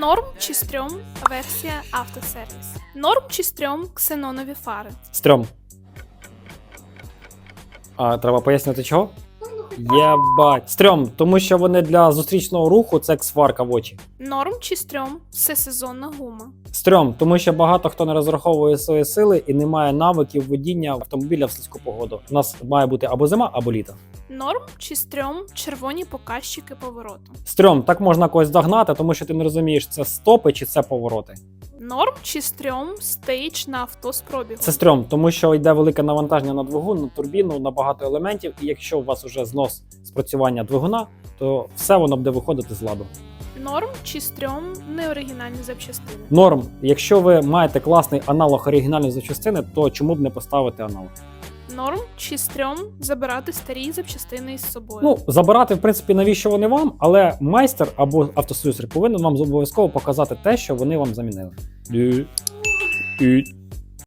Норм чи стрьом версія автосервіс. Норм чи стрьом ксенонові фари. Стрьом. А треба пояснити чого? Єбать. Стрьом, тому що вони для зустрічного руху це як сварка в очі. Норм чи стрьом всесезонна гума. Стрьом, тому що багато хто не розраховує свої сили і не має навиків водіння автомобіля в слизьку погоду. У нас має бути або зима, або літо. Норм чи стрьом червоні показчики повороту. Стрьом, так можна когось догнати, тому що ти не розумієш, це стопи чи це повороти. Норм чи стрьом стейдж на авто з пробігу. Це стрьом, тому що йде велике навантаження на двигун, на турбіну, на багато елементів. І якщо у вас вже знос спрацювання двигуна, то все воно буде виходити з ладу. Норм чи стрьом неоригінальні запчастини. Норм, якщо ви маєте класний аналог оригінальної запчастини, то чому б не поставити аналог? Норм чи стрьом забирати старі запчастини із собою. Ну, забирати, в принципі, навіщо вони вам, але майстер або автослюсер повинен вам обов'язково показати те, що вони вам замінили.